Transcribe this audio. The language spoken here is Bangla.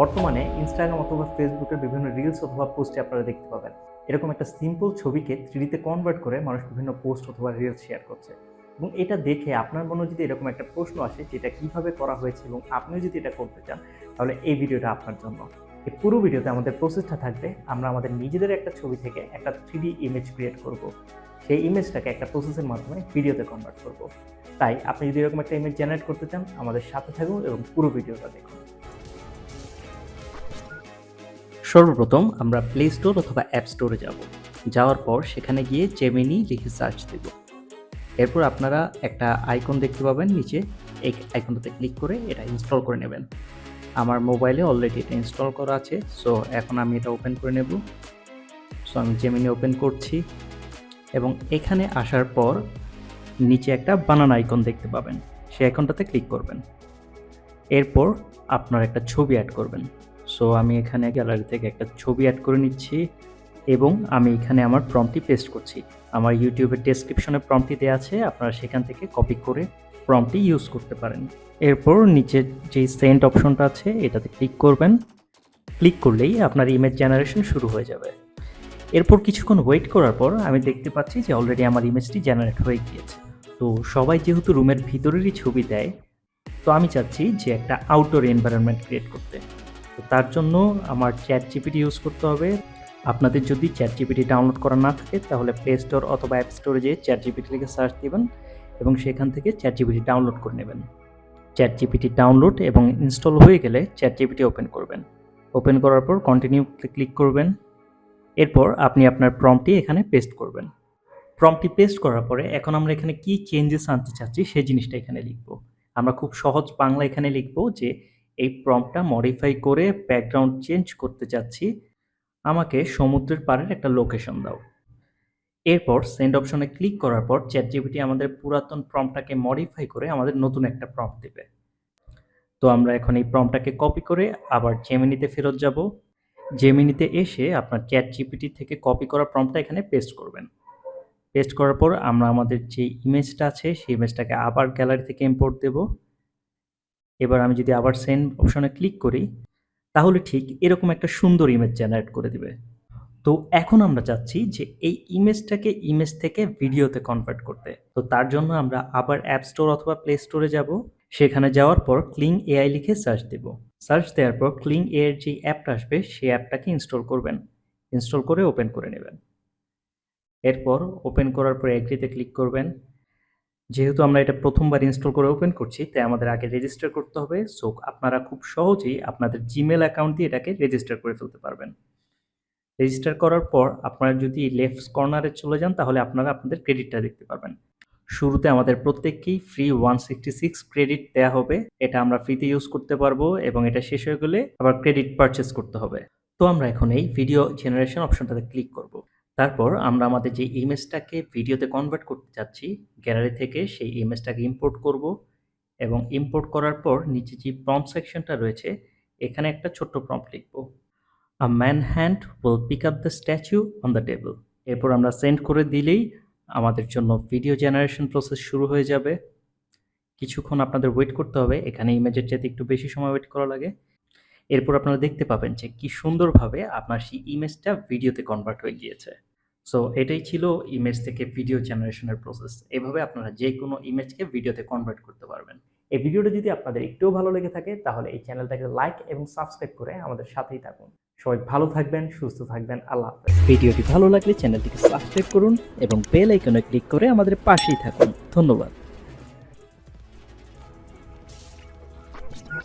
বর্তমানে ইনস্টাগ্রাম অথবা ফেসবুকের বিভিন্ন রিলস অথবা পোস্টে আপনারা দেখতে পাবেন। এরকম একটা সিম্পল ছবিকে থ্রিডিতে কনভার্ট করে মানুষ বিভিন্ন পোস্ট অথবা রিলস শেয়ার করছে। এবং এটা দেখে আপনার মনে যদি এরকম একটা প্রশ্ন আসে যেটা কীভাবে করা হয়েছে এবং আপনিও যদি এটা করতে চান, তাহলে এই ভিডিওটা আপনার জন্য। এই পুরো ভিডিওতে আমাদের প্রসেসটা থাকবে, আমরা আমাদের নিজেদের একটা ছবি থেকে একটা থ্রিডি ইমেজ ক্রিয়েট করব। সেই ইমেজটাকে একটা প্রসেসের মাধ্যমে ভিডিওতে কনভার্ট করব। তাই আপনি যদি এরকম একটা ইমেজ জেনারেট করতে চান, আমাদের সাথে থাকুন এবং পুরো ভিডিওটা দেখুন। সর্বপ্রথম আমরা প্লে স্টোর অথবা অ্যাপ স্টোরে যাব। যাওয়ার পর সেখানে গিয়ে জেমিনি লিখে সার্চ দেব। এরপর আপনারা একটা আইকন দেখতে পাবেন নিচে। এই আইকনটাতে ক্লিক করে এটা ইনস্টল করে নেবেন। আমার মোবাইলে অলরেডি এটা ইনস্টল করা আছে। সো এখন আমি এটা ওপেন করে নেব। সো আমি জেমিনি ওপেন করছি। এবং এখানে আসার পর নিচে একটা বানান আইকন দেখতে পাবেন। সেই আইকনটাতে ক্লিক করবেন। এরপর আপনার একটা ছবি অ্যাড করবেন। সো আমি এখানে গ্যালারি থেকে একটা ছবি অ্যাড করে নিচ্ছি এবং আমি এখানে আমার প্রম্পটি পেস্ট করছি। আমার ইউটিউবের ডেসক্রিপশনে প্রম্পটি দেওয়া আছে, আপনারা সেখান থেকে কপি করে প্রম্পটি ইউজ করতে পারেন। এরপর নিচে যে সেন্ট অপশনটা আছে, এটাতে ক্লিক করবেন। ক্লিক করলেই আপনার ইমেজ জেনারেশন শুরু হয়ে যাবে। এরপর কিছুক্ষণ ওয়েট করার পর আমি দেখতে পাচ্ছি যে অলরেডি আমার ইমেজটি জেনারেট হয়ে গিয়েছে। তো সবাই যেহেতু রুমের ভিতরেরই ছবি দেয়, তো আমি চাচ্ছি যে একটা আউটডোর এনভায়রনমেন্ট ক্রিয়েট করতে। তো তার জন্য আমার চ্যাট জিপিটি ইউজ করতে হবে। আপনাদের যদি চ্যাট জিপিটি ডাউনলোড করা না থাকে, তাহলে প্লে স্টোর অথবা অ্যাপ স্টোরে যেয়ে চ্যাট জিপিটি লিখে সার্চ দিবেন এবং সেখান থেকে চ্যাট জিপিটি ডাউনলোড করে নেবেন। চ্যাট জিপিটি ডাউনলোড এবং ইনস্টল হয়ে গেলে চ্যাট জিপিটি ওপেন করবেন। ওপেন করার পর কন্টিনিউ ক্লিক করবেন। এরপর আপনি আপনার প্রম্পটি এখানে পেস্ট করবেন। প্রম্পটি পেস্ট করার পরে এখন আমরা এখানে কি চেঞ্জেস আনতে চাচ্ছি সেই জিনিসটা এখানে লিখব। আমরা খুব সহজ বাংলা এখানে লিখব যে এই প্রম্পটটা মডিফাই করে ব্যাকগ্রাউন্ড চেঞ্জ করতে চাচ্ছি। আমাকে সমুদ্রের পাড়ের একটা লোকেশন দাও। এরপর সেন্ড অপশনে ক্লিক করার পর চ্যাট জিপিটি আমাদের পুরাতন প্রম্পটটাকে মডিফাই করে আমাদের নতুন একটা প্রম্পট দেবে। তো আমরা এখন এই প্রম্পটটাকে কপি করে আবার জেমিনিতে ফেরত যাব। জেমিনিতে এসে আপনার চ্যাট জিপিটি থেকে কপি করা প্রম্পটটা এখানে পেস্ট করবেন। পেস্ট করার পর আমরা আমাদের যে ইমেজটা আছে, সেই ইমেজটাকে আবার গ্যালারি থেকে ইম্পোর্ট দেব। এবার আমি যদি আবার সেন্ড অপশনে ক্লিক করি, তাহলে ঠিক এরকম একটা সুন্দর ইমেজ জেনারেট করে দিবে। তো এখন আমরা চাচ্ছি যে এই ইমেজটাকে ইমেজ থেকে ভিডিওতে কনভার্ট করতে। তো তার জন্য আমরা আবার অ্যাপ স্টোর অথবা প্লে স্টোরে যাব। সেখানে যাওয়ার পর ক্লিং এআই লিখে সার্চ দেব। সার্চ দেওয়ার পর ক্লিং এর যে অ্যাপটা আসবে, সেই অ্যাপটাকে ইনস্টল করবেন। ইনস্টল করে ওপেন করে নেবেন। এরপর ওপেন করার পর এগ্রিতে ক্লিক করবেন। যেহেতু আমরা এটা প্রথমবার ইনস্টল করে ওপেন করছি, তাই আমাদের আগে রেজিস্টার করতে হবে। সো আপনারা খুব সহজেই আপনাদের জিমেল অ্যাকাউন্ট দিয়ে এটাকে রেজিস্টার করে ফেলতে পারবেন। রেজিস্টার করার পর আপনারা যদি লেফট কর্নারে চলে যান, তাহলে আপনারা আপনাদের ক্রেডিটটা দেখতে পারবেন। শুরুতে আমাদের প্রত্যেককেই free one sixty six credit দেওয়া হবে। এটা আমরা ফ্রিতে ইউজ করতে পারব এবং এটা শেষ হয়ে গেলে আবার ক্রেডিট পারচেস করতে হবে। তো আমরা এখন এই ভিডিও জেনারেশন অপশনটাতে ক্লিক করব। তারপর আমরা আমাদের যে ইমেজটাকে ভিডিওতে কনভার্ট করতে চাচ্ছি গ্যালারি থেকে সেই ইমেজটাকে ইম্পোর্ট করব এবং ইম্পোর্ট করার পর নিচে যে প্রম্পট সেকশনটা রয়েছে, এখানে একটা ছোট্ট প্রম্পট লিখব। A man hand will pick up the statue on the table এরপর আমরা সেন্ড করে দিলেই আমাদের জন্য ভিডিও জেনারেশন প্রসেস শুরু হয়ে যাবে। কিছুক্ষণ আপনাদের ওয়েট করতে হবে, এখানে ইমেজের চাইতে একটু বেশি সময় ওয়েট করা লাগে। এরপর আপনারা দেখতে পাবেন যে কি সুন্দরভাবে আপনার সেই ইমেজটা ভিডিওতে কনভার্ট হয়ে গিয়েছে। সো এটাই ছিল ইমেজ থেকে ভিডিও জেনারেশনের প্রসেস এভাবে আপনারা যে কোনো ইমেজকে ভিডিওতে কনভার্ট করতে পারবেন। এই ভিডিওটা যদি আপনাদের একটুও ভালো লেগে থাকে, তাহলে এই চ্যানেলটাকে লাইক এবং সাবস্ক্রাইব করে আমাদের সাথেই থাকুন। সবাই ভালো থাকবেন, সুস্থ থাকবেন, আল্লাহ হাফেজ। ভিডিওটি ভালো লাগলে চ্যানেলটিকে সাবস্ক্রাইব করুন এবং বেল আইকনে ক্লিক করে আমাদের পাশেই থাকুন। ধন্যবাদ।